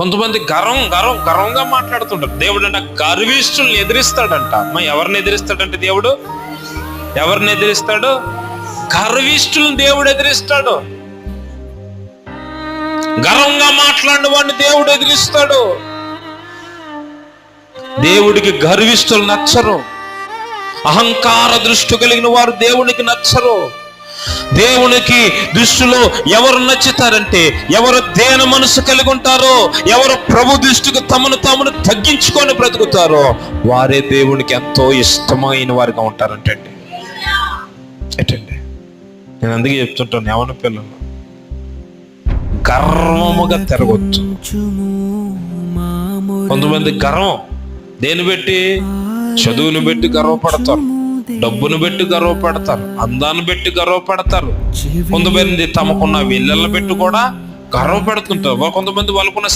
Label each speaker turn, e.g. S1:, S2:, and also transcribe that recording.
S1: కొంతమంది గర్వం గర్వం గర్వంగా మాట్లాడుతుంటారు. దేవుడు అంట గర్విష్ఠుల్ని ఎదిరిస్తాడంట. అమ్మ ఎవరిని ఎదిరిస్తాడంటే దేవుడు? ఎవరిని ఎదిరిస్తాడు? గర్విష్ఠుల్ని దేవుడు ఎదిరిస్తాడు. గర్వంగా మాట్లాడిన వాడిని దేవుడు ఎదిరిస్తాడు. దేవుడికి గర్విష్ఠులు నచ్చరు. అహంకార దృష్టి కలిగిన వారు దేవునికి నచ్చరు. దేవునికి దృష్టిలో ఎవరు నచ్చుతారంటే ఎవరు దేన మనసు కలిగి ఉంటారో ఎవరు ప్రభు దృష్టికి తమను తామును తగ్గించుకొని బ్రతుకుతారో వారే దేవునికి ఎంతో ఇష్టమైన వారిగా ఉంటారంటండి ఎటండి నేను అందుకే చెప్తుంటాను ఎవరి పిల్లలు? గర్వముగా తిరగొచ్చు కొంతమంది గర్వం దేని పెట్టి చదువును పెట్టి గర్వపడతారు. డబ్బును పెట్టి గర్వపడతారు అందాన్ని పెట్టి గర్వపడతారు కొంతమంది తమకున్న వీళ్ళని పెట్టి కూడా గర్వపడుతుంటారు కొంతమంది వాళ్ళకున్న